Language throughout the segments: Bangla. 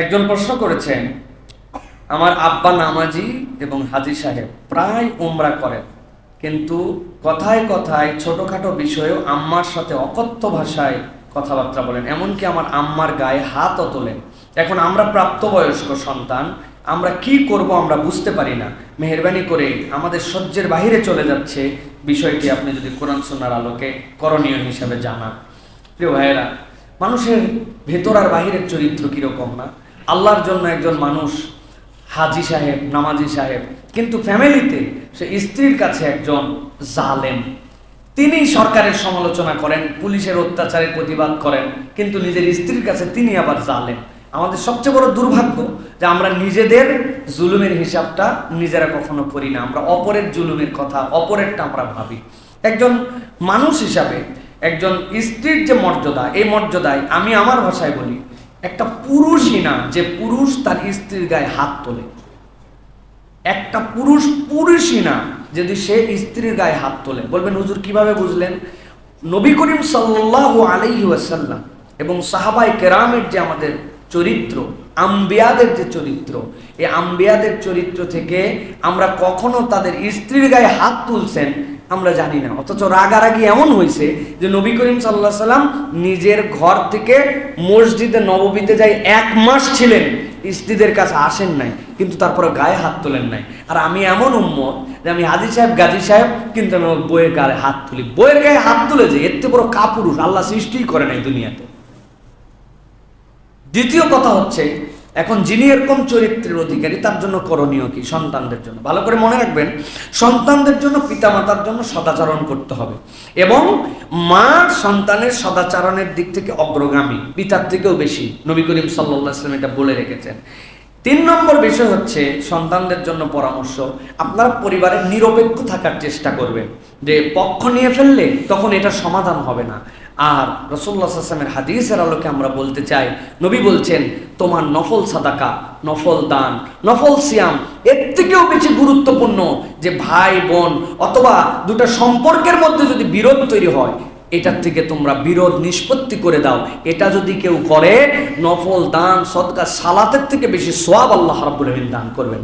একজন প্রশ্ন করেছেন, আমার আব্বা নামাজি এবং হাজি সাহেব প্রায় উমরা করেন, কিন্তু কথায় কথায় ছোটখাটো বিষয়েও আম্মার সাথে অকথ্য ভাষায় কথাবার্তা বলেন, এমনকি আমার আম্মার গায়ে হাতও তোলেন। এখন আমরা প্রাপ্তবয়স্ক সন্তান, আমরা কি করব আমরা বুঝতে পারি না। মেহরবানি করে আমাদের সহ্যের বাহিরে চলে যাচ্ছে বিষয়টি আপনি যদি কোরআন সুন্নার আলোকে করণীয় হিসাবে জানান। প্রিয় ভাইয়েরা, মানুষের ভেতর আর বাহিরের চরিত্র কীরকম না? আল্লাহর জন্য একজন মানুষ, হাজি সাহেব, নামাজি সাহেব, কিন্তু ফ্যামিলিতে সে স্ত্রীর কাছে একজন জালেম। তিনি সরকারের সমালোচনা করেন, পুলিশের অত্যাচারের প্রতিবাদ করেন, কিন্তু নিজের স্ত্রীর কাছে তিনি আবার জালেম। আমাদের সবচেয়ে বড় দুর্ভাগ্য যে আমরা নিজেদের জুলুমের হিসাবটা নিজেরা কখনো করি না। আমরা অপরের জুলুমের কথা, অপরেরটা আমরা ভাবি। একজন মানুষ হিসাবে একজন স্ত্রীর যে মর্যাদা, এই মর্যাদায় আমি আমার ভাষায় বলি একটা পুরুষই না, যে পুরুষ তার স্ত্রীর গায়ে হাত তোলে। একটা পুরুষ পুরুষই না, যদি সে স্ত্রীর গায়ে হাত তোলে। বলবেন, হুজুর কীভাবে বুঝলেন? নবী করিম সাল্লাহ আলাইহি ওয়াসাল্লাম এবং সাহাবাই কেরামের যে আমাদের চরিত্র, আম্বিয়াদের যে চরিত্র, এই আম্বিয়াদের চরিত্র থেকে আমরা কখনো তাদের স্ত্রীর গায়ে হাত তুলছেন আমরা জানি না। অথচ রাগারাগি এমন হয়েছে যে নবী করিম সাল্লাহ সাল্লাম নিজের ঘর থেকে মসজিদে নববীতে যাই এক মাস ছিলেন, স্ত্রীদের কাছে আসেন নাই, কিন্তু তারপরে গায়ে হাত তোলেন নাই। আর আমি এমন উম্মত যে আমি হাজি সাহেব, গাজী সাহেব, কিন্তু আমি ওর বইয়ের গায়ে হাত তুলি। বইয়ের গায়ে হাত তুলে যে এর থেকে বড় কাপুরুষ, আল্লাহ সৃষ্টিই করে নাই দুনিয়াতে। দ্বিতীয় কথা হচ্ছে এখন যিনি এরকম চরিত্রের অধিকারী, তার জন্য করণীয় কি? সন্তানদের জন্য। ভালো করে মনে রাখবেন, সন্তানদের জন্য পিতামাতার জন্য সদাচরণ করতে হবে এবং মা সন্তানের সদাচরণের দিক থেকে অগ্রগামী, পিতার থেকেও বেশি। নবী করিম আসলাম এটা বলে রেখেছেন। তিন নম্বর বিষয় হচ্ছে সন্তানদের জন্য পরামর্শ। আপনার পরিবারের নিরপেক্ষ থাকার চেষ্টা করবেন যে পক্ষ নিয়ে ফেললে তখন এটা সমাধান হবে না। আর রসুল্লাহ আসলামের হাদিসের আলোকে আমরা বলতে চাই, নবী বলছেন, তোমার নফল সাদাকা, নফল দান, নফল সিয়াম, এর থেকেও বেশি গুরুত্বপূর্ণ যে ভাই, বোন অথবা দুটো সম্পর্কের মধ্যে যদি বিরোধ তৈরি হয় এটার থেকে তোমরা বিরোধ নিষ্পত্তি করে দাও। এটা যদি কেউ করে, নফল দান, সদকা, সালাতের থেকে বেশি সোয়াব আল্লাহ রাব্বুল আলামিন দান করবেন।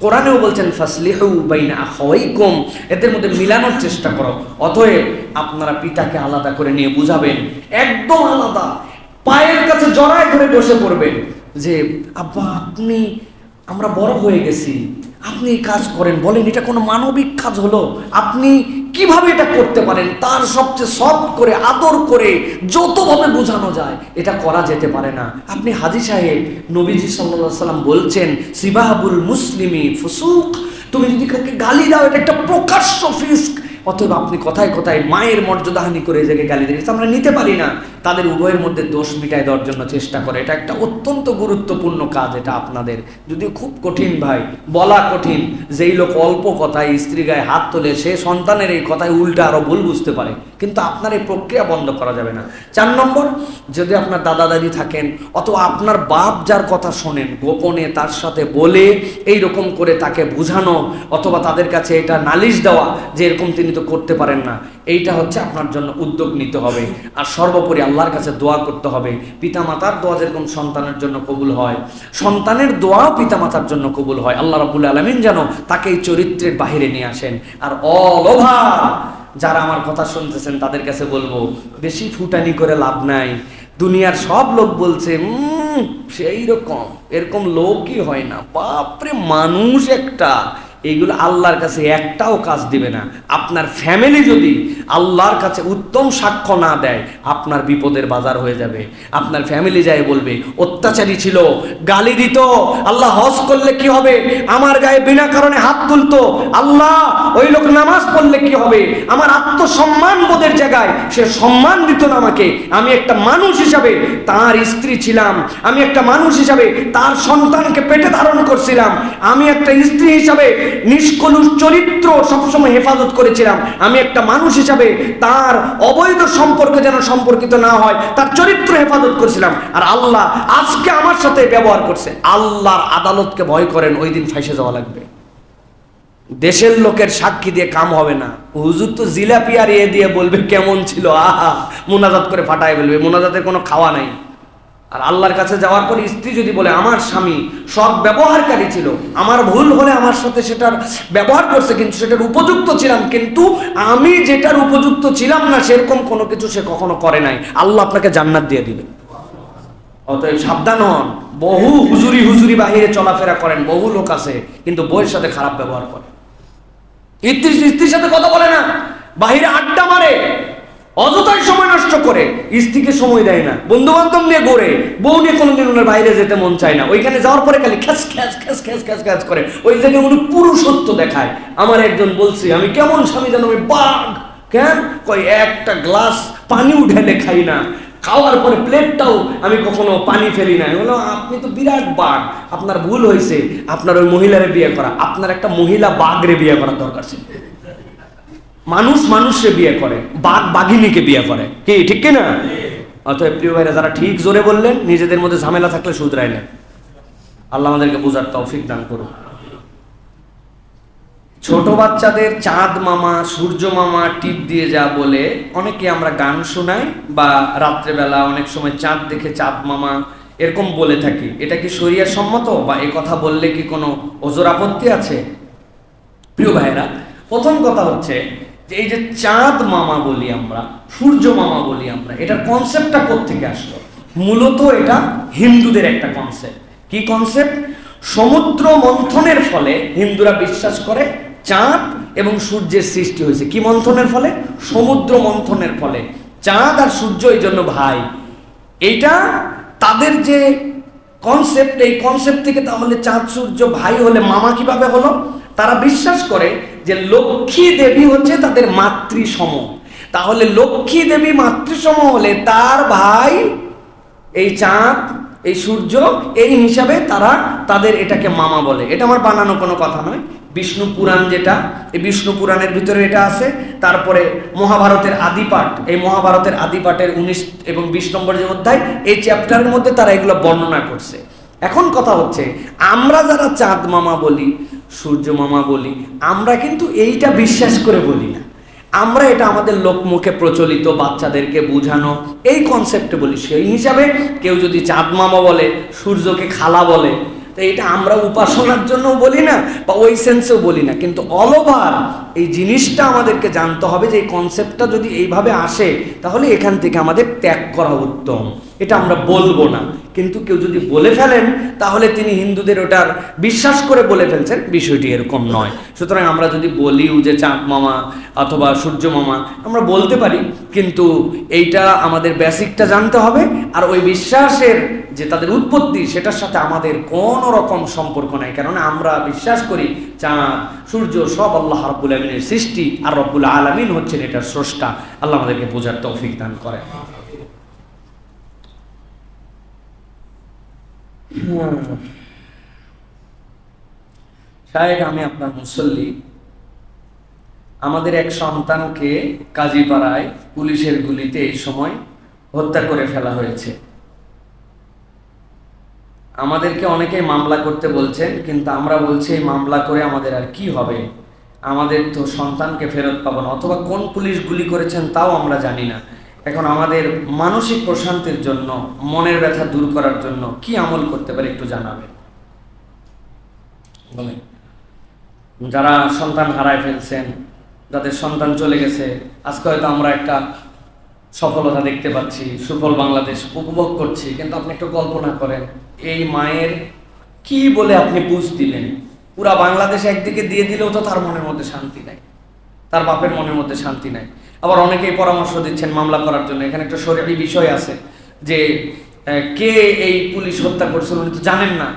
কোরআনেও বলছেন, ফাসলিহু বাইনা আখাওয়াইকুম। এদের মধ্যে মিলানোর চেষ্টা করো। অতএব আপনারা পিতাকে আলাদা করে নিয়ে বুঝাবেন। একদম আলাদা। পায়ের কাছে জড়ায় ধরে বসে পড়বেন যে, আব্বা, আপনি, আমরা বড় হয়ে গেছি। আপনি এই কাজ করেন। বলেন, এটা কোনো মানবিক কাজ হলো? আপনি কীভাবে এটা করতে পারেন? তার সবচেয়ে সব করে, আদর করে যতভাবে বোঝানো যায়, এটা করা যেতে পারে না। আপনি হাজি সাহেব, নবীজি সাল্লা সাল্লাম বলছেন সিবাহাবুল মুসলিমি ফুসুক। তুমি যদি কাউকে গালি দাও, এটা একটা প্রকাশ্য ফিস্ক। অতএব আপনি কথায় কথায় মায়ের মর্যাদাহানি করে জায়গায় গালি দিয়েছে আমরা নিতে পারি না। তাদের উভয়ের মধ্যে দোষ মিটায় দেওয়ার জন্য চেষ্টা করে। এটা একটা অত্যন্ত গুরুত্বপূর্ণ কাজ এটা আপনাদের। যদিও খুব কঠিন ভাই, বলা কঠিন, যেই লোক অল্প কথায় স্ত্রী গায়ে হাত তোলে, সে সন্তানের এই কথায় উল্টা আরও ভুল বুঝতে পারে। কিন্তু আপনার এই প্রক্রিয়া বন্ধ করা যাবে না। চার নম্বর, যদি আপনার দাদা দাদি থাকেন, অথবা আপনার বাপ যার কথা শোনেন, গোপনে তার সাথে বলে এই রকম করে তাকে বোঝানো, অথবা তাদের কাছে এটা নালিশ দেওয়া যে এরকম তিনি তো করতে পারেন না। এইটা হচ্ছে আপনার জন্য উদ্যোগ নিতে হবে। আর সর্বোপরি আল্লাহর কাছে দোয়া করতে হবে। পিতামাতার দোয়া যেরকম সন্তানের জন্য কবুল হয় সন্তানের দোয়াও পিতামাতার জন্য কবুল হয়। আল্লাহ রাবুল আলমিন যেন তাকে এই চরিত্রের বাহিরে নিয়ে আসেন। আর অল ওভার যারা আমার কথা শুনতেছেন তাদের কাছে বলব বেশি ফুটানি করে লাভ নাই। দুনিয়ার সব লোক বলছে "উম, সেই রকম এরকম লোকই হয় না। বাপরে মানুষ একটা। এইগুলো আল্লাহর কাছে একটাও কাজ দিবে না। আপনার ফ্যামিলি যদি আল্লাহর কাছে উত্তম সাক্ষ্য না দেয়, আপনার বিপদের বাজার হয়ে যাবে। আপনার ফ্যামিলি যায় বলবে, অত্যাচারী ছিল, গালি দিত, আল্লাহ হজ করলে কি হবে? আমার গায়ে বিনা কারণে হাত তুলতো, আল্লাহ ওই লোক নামাজ পড়লে কি হবে? আমার আত্মসম্মান বোধের জায়গায় সে সম্মান দিত না আমাকে। আমি একটা মানুষ হিসাবে তার স্ত্রী ছিলাম। আমি একটা মানুষ হিসাবে তার সন্তানকে পেটে ধারণ করছিলাম। আমি একটা স্ত্রী হিসাবে নিষ্কলুষ চরিত্র সবসময় হেফাজত করেছিলাম। আমি একটা মানুষ হিসাবে তার অবৈধ সম্পর্ক যেন সম্পর্কিত না হয়, তার চরিত্র হেফাজত করেছিলাম। আর আল্লাহ আজকে আমার সাথে ব্যবহার করছে। আল্লাহর আদালতকে ভয় করেন, ওই দিন ফাইসে যাওয়া লাগবে। দেশের লোকের সাক্ষী দিয়ে কাম হবে না। হুজুর তো জিলাপি আর এ দিয়ে বলবে কেমন ছিল, আহা, মোনাজাত করে ফাটায় বলবে মোনাজাতের কোনো খাওয়া নাই। আর আল্লাহর কাছে যাওয়ার পরে স্ত্রী যদি বলে, আমার স্বামী সৎ ব্যবহারকারী ছিল, আমার ভুল হলে আমার সাথে সেটার ব্যবহার করছে, কিন্তু সেটার উপযুক্ত ছিলাম, কিন্তু আমি যেটার উপযুক্ত ছিলাম না, সেরকম কোনো কিছু সে কখনো করে নাই। আল্লাহ আপনাকে জান্নাত দিয়ে দিবে। অতএব সাবধান হন। বহু হুজুরি হুজুরি বাহিরে চলাফেরা করেন, বহু লোক আছে, কিন্তু বইয়ের সাথে খারাপ ব্যবহার করে। স্ত্রী স্ত্রীর সাথে কথা বলে না। বাহিরে আড্ডা মারে। অযথাই সময় নষ্ট করে। স্ত্রীকে সময় দেয় না। বন্ধু বান্ধব নিয়ে গড়ে বউ নিয়ে কোনোদিন ওনার বাইরে যেতে মন চায় না। ওইখানে যাওয়ার পরে খালি খ্যাস খ্যাস খ্যাস খ্যাস খ্যাস খ্যাস করে। ওই জায়গায় উনি পুরুষত্ব দেখায়। আমার একজন বলছি, আমি কেমন স্বামী জানো? আমি বাঘ। কেন? কই একটা গ্লাস পানি উঠাইলে খাই না। খাওয়ার পরে প্লেটটাও আমি কখনো পানি ফেলি না। বললাম, আপনি তো বিরাট বাঘ। আপনার ভুল হয়েছে। আপনার ওই মহিলারে বিয়ে করা। আপনার একটা মহিলা বাঘরে বিয়ে করার দরকার ছিল। মানুষ মানুষে বিয়ে করে, বাঘ বাঘিনীকে বিয়ে করে। কি, ঠিক কি না? অতএব প্রিয় ভাইরা, যারা ঠিক জোরে বললেন, নিজেদের মধ্যে ঝামেলা থাকলে শুধরাইলেন আল্লাহ আমাদেরকে বোঝার তৌফিক দান করুন। ছোট বাচ্চাদের চাঁদ মামা, সূর্য মামা, টিপ দিয়ে যা বলে, অনেকে আমরা গান শোনাই বা রাত্রেবেলা অনেক সময় চাঁদ দেখে চাঁদ মামা এরকম বলে থাকি। এটা কি শরিয়া সম্মত বা এ কথা বললে কি কোনো ওজোর আপত্তি আছে? প্রিয় ভাইরা, প্রথম কথা হচ্ছে যে এই যে চাঁদ মামা বলি আমরা, সূর্য মামা বলি আমরা, এটার কনসেপ্টটা থেকে আসলো? মূলত এটা হিন্দুদের একটা কনসেপ্ট কি কনসেপ্ট সমুদ্র মন্থনের ফলে হিন্দুরা বিশ্বাস করে চাঁদ এবং সূর্যের সৃষ্টি হয়েছে। কি মন্থনের ফলে? সমুদ্র মন্থনের ফলে। চাঁদ আর সূর্য এই জন্য ভাই। এটা তাদের যে কনসেপ্ট এই কনসেপ্ট থেকে তাহলে চাঁদ, সূর্য, ভাই হলে মামা কীভাবে হলো? তারা বিশ্বাস করে যে লক্ষ্মী দেবী হচ্ছে তাদের মাতৃসম। তাহলে লক্ষ্মী দেবী মাতৃসম হলে তার ভাই, এই চাঁদ, এই সূর্য, এই হিসাবে তারা তাদের এটাকে মামা বলে। এটা আমার বানানো কোনো কথা নয়। বিষ্ণু পুরাণ যেটা, এই বিষ্ণু পুরাণের ভিতরে এটা আছে। তারপরে মহাভারতের আদিপাঠ এই মহাভারতের আদিপাঠের উনিশ এবং বিশ নম্বর যে অধ্যায়, এই চ্যাপ্টারের মধ্যে তারা এগুলো বর্ণনা করছে। এখন কথা হচ্ছে, আমরা যারা চাঁদ মামা বলি, সূর্য মামা বলি, আমরা কিন্তু এইটা বিশ্বাস করে বলি না। আমরা এটা আমাদের লোকমুখে প্রচলিত, বাচ্চাদেরকে বোঝানো, এই কনসেপ্টে বলি। সেই হিসাবে কেউ যদি চাঁদ মামা বলে, সূর্যকে খালা বলে, তো এটা আমরা উপাসনার জন্য বলি না, বা ওই সেন্সেও বলি না। কিন্তু অল ওভার এই জিনিসটা আমাদেরকে জানতে হবে যে, এই কনসেপ্টটা যদি এইভাবে আসে, তাহলে এখান থেকে আমাদের ত্যাগ করা উত্তম। এটা আমরা বলব না। কিন্তু কেউ যদি বলে ফেলেন, তাহলে তিনি হিন্দুদের ওটার বিশ্বাস করে বলে ফেলছেন। বিষয়টি এরকম নয়। সুতরাং আমরা যদি বলি যে চাঁদ মামা অথবা সূর্য মামা, আমরা বলতে পারি, কিন্তু এইটা আমাদের বেসিকটা জানতে হবে, আর ওই বিশ্বাসের যে তাদের উৎপত্তি, সেটার সাথে আমাদের কোনো রকম সম্পর্ক নাই। কেননা আমরা বিশ্বাস করি, চাঁদ, সূর্য সব আল্লাহ রব্বুল আলমিনের সৃষ্টি, আর রব্বুল আলমিন হচ্ছেন এটার স্রষ্টা। আল্লাহ আমাদেরকে বোঝার তৌফিক দান করে সাহেব আমি আপনার মুসল্লি। আমাদের এক সন্তানকে কাজীপাড়ায় পুলিশের গুলিতে এই সময় হত্যা করে ফেলা হয়েছে। আমাদেরকে অনেকে মামলা করতে বলছেন, কিন্তু আমরা বলছি এই মামলা করে আমাদের আর কি হবে? আমাদের তো সন্তানকে ফেরত পাবো না, অথবা কোন পুলিশ গুলি করেছেন তাও আমরা জানি না। এখন আমাদের মানসিক প্রশান্তির জন্য, মনের ব্যথা দূর করার জন্য কি আমল করতে পারে একটু জানাবেন? বলেন। যারা সন্তান হারায় ফেলছেন, যাদের সন্তান চলে গেছে, আজকে হয়তো আমরা একটা সফলতা দেখতে পাচ্ছি, সুফল বাংলাদেশ উপভোগ করছি, কিন্তু আপনি একটু কল্পনা করেন, এই মায়ের কি বলে আপনি বুঝ দিলেন? পুরা বাংলাদেশ একদিকে দিয়ে দিলেও তো তার মনের মধ্যে শান্তি নাই, তার বাপের মনের মধ্যে শান্তি নাই। আবার অনেকেই পরামর্শ দিচ্ছেন মামলা করার জন্য। এখানে একটা শরীরী বিষয় আছে যে কে এই পুলিশ হত্যা করছিল উনি তো জানেন না।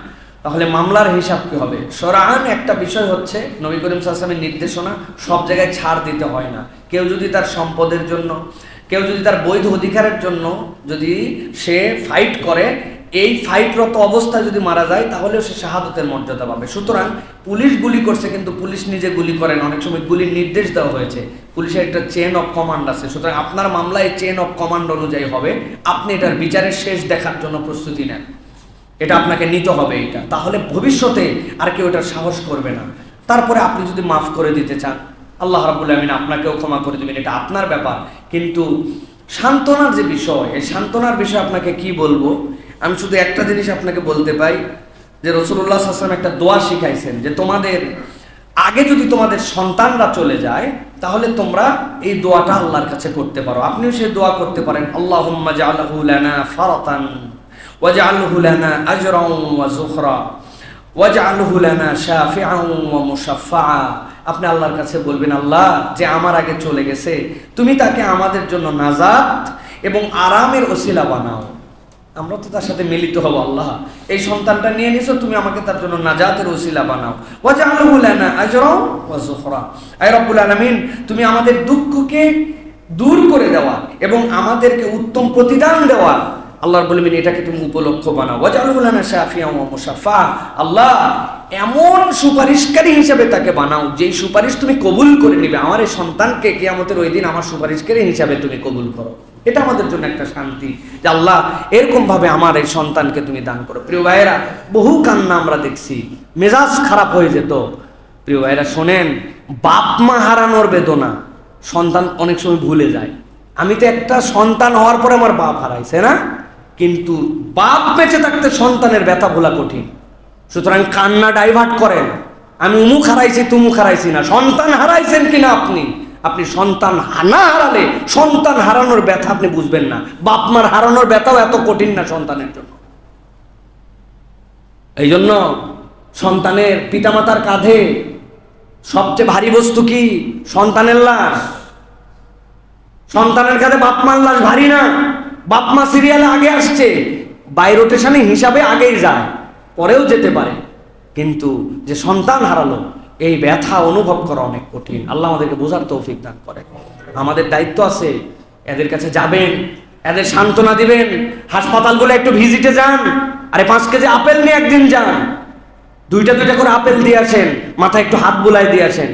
তাহলে মামলার হিসাব কি হবে? সরান একটা বিষয় হচ্ছে, নবী করিম সাল্লামের নির্দেশনা সব জায়গায় ছাড় দিতে হয় না। কেউ যদি তার সম্পদের জন্য, কেউ যদি তার বৈধ অধিকারের জন্য যদি সে ফাইট করে এই ফাইটরত অবস্থায় যদি মারা যায়, তাহলেও সে শাহাদতের মর্যাদা পাবে। সুতরাং পুলিশ গুলি করছে কিন্তু পুলিশ নিজে গুলি করেন অনেক সময় গুলির নির্দেশ দেওয়া হয়েছে। পুলিশের একটা চেন অফ কমান্ড আছে। সুতরাং আপনার মামলায় চেন অফ কমান্ড অনুযায়ী হবে। আপনি এটার বিচারের শেষ দেখার জন্য প্রস্তুতি নেন। এটা আপনাকে নিতে হবে এটা। তাহলে ভবিষ্যতে আর কেউ এটার সাহস করবে না। তারপরে আপনি যদি মাফ করে দিতে চান, আল্লাহ রাবুল আমিন আপনাকেও ক্ষমা করে দেবেন। এটা আপনার ব্যাপার। কিন্তু সান্ত্বনার যে বিষয়, এই সান্ত্বনার বিষয় আপনাকে কি বলব? আমি শুধু একটা জিনিস আপনাকে বলতে পাই, যে রসুল্লাহ আসলাম একটা দোয়া শিখাইছেন, যে তোমাদের আগে যদি তোমাদের সন্তানরা চলে যায়, তাহলে তোমরা এই দোয়াটা আল্লাহর কাছে করতে পারো। আপনিও সেই দোয়া করতে পারেন, আল্লাহুম্মা জাআলহু লানা ফারাতান ওয়াজআলহু লানা ওয়া যুখরা ওয়াজআলহু লানা ওয়া মুশাফফা আপনি আল্লাহর কাছে বলবেন, আল্লাহ, যে আমার আগে চলে গেছে, তুমি তাকে আমাদের জন্য নাজাত এবং আরামের ওসিলা বানাও। আমরা তো তার সাথে মিলিত হব, আল্লাহ। এই সন্তানটা নিয়ে নিছো, তুমি আমাকে তার জন্য নাজাতের ওসিলা বানাও। আলামিন, তুমি আমাদের দুঃখকে দূর করে দেওয়া এবং আমাদেরকে উত্তম প্রতিদান দেওয়া। আল্লাহর বলবেন এটাকে তুমি উপলক্ষ বানাও। ওয়াজআলহু লানা শাফিআন ওয়া মুশাফফা। আল্লাহ, এমন সুপারিশকারী হিসাবে তাকে বানাও, যেই সুপারিশ তুমি কবুল করে নিবে। আমার এই সন্তানকে কিয়ামতের ওই দিন আমার সুপারিশকারী হিসাবে তুমি কবুল করো। এটা আমাদের জন্য একটা শান্তি যে আল্লাহ এরকম ভাবে আমার এই সন্তানকে তুমি দান করো। প্রিয় ভাইয়েরা, বহু কান্না আমরা দেখছি। মেজাজ খারাপ হয়ে যেত। প্রিয় ভাইয়েরা, শোনেন, বাপ মা হারানোর বেদনা সন্তান অনেক সময় ভুলে যায়। আমি তো একটা সন্তান হওয়ার পরে আমার বাপ হারাইছে, না? কিন্তু বাপ বেঁচে থাকতে সন্তানের ব্যথা ভোলা কঠিন। সুতরাং কান্না ডাইভার্ট করেন। আমি উমুক হারাইছি, তুমুক হারাইছি না। সন্তান হারাইছেন কিনা আপনি? আপনি সন্তান না হারালে সন্তান হারানোর ব্যথা আপনি বুঝবেন না। বাপ মার হারানোর ব্যথাও এত কঠিন না সন্তানের জন্য। এই জন্য সন্তানের পিতামাতার কাঁধে সবচেয়ে ভারী বস্তু কি? সন্তানের লাশ। সন্তানের কাছে বাপ মার লাশ ভারী না। বাপ মা সিরিয়ালে আগে আসছে। বাই রোটেশনে হিসাবে আগেই যায়। পরেও যেতে পারে। কিন্তু যে সন্তান হারালো এই ব্যথা অনুভব করা অনেক কঠিন। আল্লাহ আমাদেরকে বোঝার তৌফিক দান করে আমাদের দায়িত্ব আছে, এদের কাছে যাবেন, এদের সান্ত্বনা দিবেন, হাসপাতালগুলো একটু ভিজিটে যান, আরে পাঁচ কেজি আপেল নিয়ে একদিন যান। দুইটা দুইটা করে আপেল দিয়ে আসেন, মাথায় একটু হাত বুলাই দিয়ে আসেন।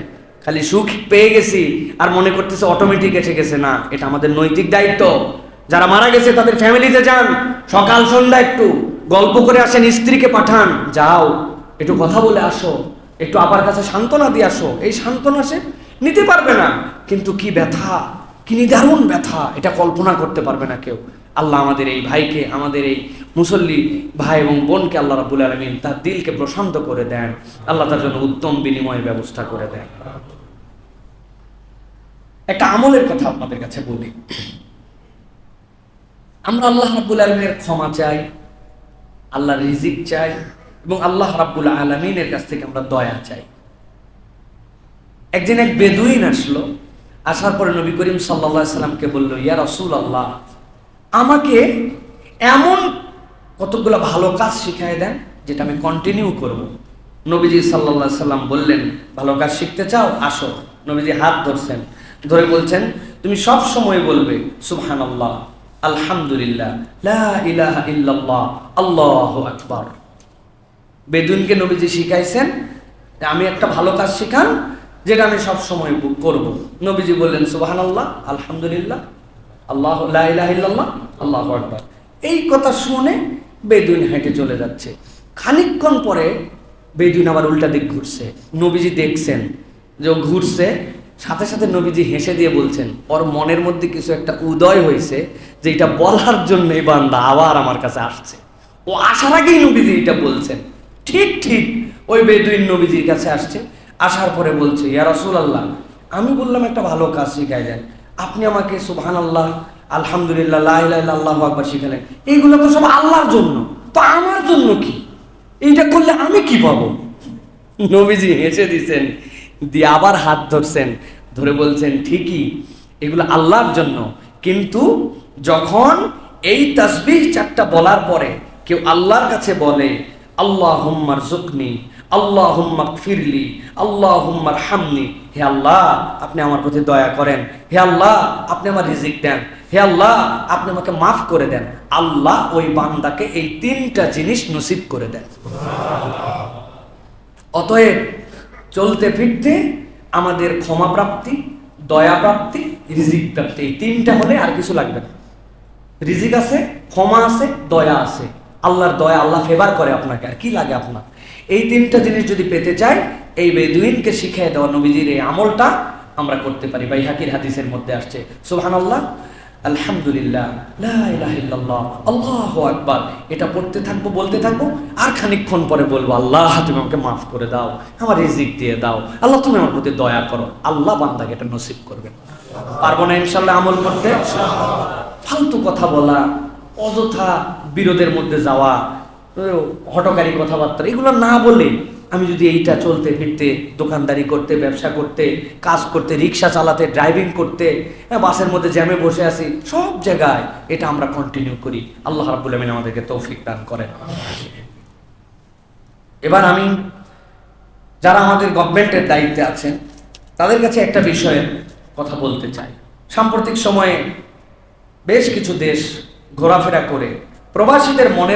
খালি সুখ পেয়ে গেছি আর মনে করতেছে অটোমেটিক এসে গেছে, না, এটা আমাদের নৈতিক দায়িত্ব। যারা মারা গেছে, তাদের ফ্যামিলিতে যান, সকাল সন্ধ্যা একটু গল্প করে আসেন, স্ত্রীকে পাঠান, যাও, একটু কথা বলে আসো। একটু আবার কাছে সান্ত্বনা দিয়ে আসো। এই সান্ত্বনা সে নিতে পারবে না। কিন্তু কি ব্যথা, কি নিদারুণ ব্যথা, এটা কল্পনা করতে পারবে না কেউ। আল্লাহ আমাদের এই ভাইকে, আমাদের এই মুসল্লি ভাই এবং বোনকে আল্লাহ রাবুল আলমিন তার দিলকে প্রশান্ত করে দেন। আল্লাহ তার জন্য উত্তম বিনিময়ের ব্যবস্থা করে দেন। একটা আমলের কথা আপনাদের কাছে বলি। আমরা আল্লাহ রাব্বুল আলমিনের ক্ষমা চাই আল্লাহ রিজিক চাই এবং আল্লাহ রাব্বুল আলমিনের কাছ থেকে আমরা দয়া চাই। একদিন এক বেদুইন আসলো, আসার পরে নবী করিম সাল্লা সাল্লামকে বলল, ইয়া রসুল আল্লাহ আমাকে এমন কতগুলো ভালো কাজ শিখাই দেন যেটা আমি কন্টিনিউ করব। নবীজি সাল্লা সাল্লাম বললেন, ভালো কাজ শিখতে চাও? আসো। নবীজি হাত ধরছেন, ধরে বলছেন, তুমি সব সময় বলবে সুবহান আল্লাহ আলহামদুলিল্লাহ ইলাহা ইল্লাল্লাহ, আল্লাহু আকবার। বেদুনকে নবীজি শিখাইছেন আমি একটা ভালো কাজ শিখান, যেটা আমি সব সময় করব। নবীজি বললেন সুবাহান আল্লাহ আলহামদুলিল্লাহ আল্লাহ ইল্লাল্লাহ, আল্লাহু আকবার। এই কথা শুনে বেদুন হেঁটে চলে যাচ্ছে। খানিকক্ষণ পরে বেদুন আবার উল্টা দিক ঘুরছে। নবীজি দেখছেন যে ঘুরছে, সাথে সাথে নবীজি হেসে দিয়ে বলছেন, ওর মনের মধ্যে কিছু একটা উদয় হয়েছে, যে এটা বলার জন্য এই বান্দা আবার আমার কাছে আসছে। ও আসার আগেই নবীজি এটা বলছেন। ঠিক ঠিক ওই বেদুইন নবীজির কাছে আসছে। আসার পরে বলছে, ইয়া রসুল আল্লাহ আমি বললাম একটা ভালো কাজ শিখাই দেন। আপনি আমাকে সুবহান আল্লাহ আলহামদুলিল্লাহ লাহ আল্লাহ আকবার শিখালেন। এইগুলো তো সব আল্লাহর জন্য। তো আমার জন্য কি? এইটা করলে আমি কি পাবো? নবীজি হেসে দিছেন, দিয়ে আবার হাত ধরছেন, ধরে বলছেন, ঠিকই, এগুলো আল্লাহর জন্য। কিন্তু যখন এই তাসবিহ চারটা বলার পরে কেউ আল্লাহর কাছে বলে আল্লাহ হুম্মার জুকনি আল্লাহ হুম্মাক ফিরলি আল্লাহ হুম্মার হামনি হে আপনি আমার প্রতি দয়া করেন। হে আল্লাহ, আপনি আমার রিজিক দেন। হে আল্লাহ, আপনি আমাকে মাফ করে দেন। আল্লাহ ওই বান্দাকে এই তিনটা জিনিস নসিব করে দেন। অতএব চলতে ফিরতে আমাদের ক্ষমা প্রাপ্তি, দয়া প্রাপ্তি, রিজিক প্রাপ্তি, এই তিনটা হলে আর কিছু লাগবে না। রিজিক আছে, ক্ষমা আছে, দয়া আছে। আল্লাহর দয়া, আল্লাহ ফেভার করে আপনাকে। আর কি লাগে আপনার? এই তিনটা জিনিস যদি পেতে চাই, এই বেদুইনকে শিখিয়ে দেওয়া নবীজির এই আমলটা আমরা করতে পারি। ভাই হাকির হাদিসের মধ্যে আসছে সুহান আল্লাহ আলহামদুলিল্লাহ আল্লাহু আকবার। এটা পড়তে থাকব, বলতে থাকব, আর খানিকক্ষণ পরে বলব, আল্লাহ, তুমি আমাকে মাফ করে দাও, আমার রিজিক দিয়ে দাও। আল্লাহ, তুমি আমার প্রতি দয়া করো। আল্লাহ বান্দাকে এটা নসিব করবেন পারব না ইনশাল্লাহ আমল করতে? ফালতু কথা বলা, অযথা বিরোধের মধ্যে যাওয়া হটকারী কথাবার্তা, এগুলো না বলে আমি যদি এইটা চলতে ফিরতে, দোকানদারি করতে, ব্যবসা করতে, কাজ করতে, রিক্সা চালাতে ড্রাইভিং করতে বাসের মধ্যে জ্যামে বসে আছি, সব জায়গায় এটা আমরা কন্টিনিউ করি। আল্লাহ রাবুল আমিন আমাদেরকে তৌফিক দান করেন। এবার আমি, যারা আমাদের গভর্নমেন্টের দায়িত্বে আছেন, তাদের কাছে একটা বিষয়ের কথা বলতে চাই। সাম্প্রতিক সময়ে বেশ কিছু দেশ ঘোরাফেরা করে প্রবাসীদের মনে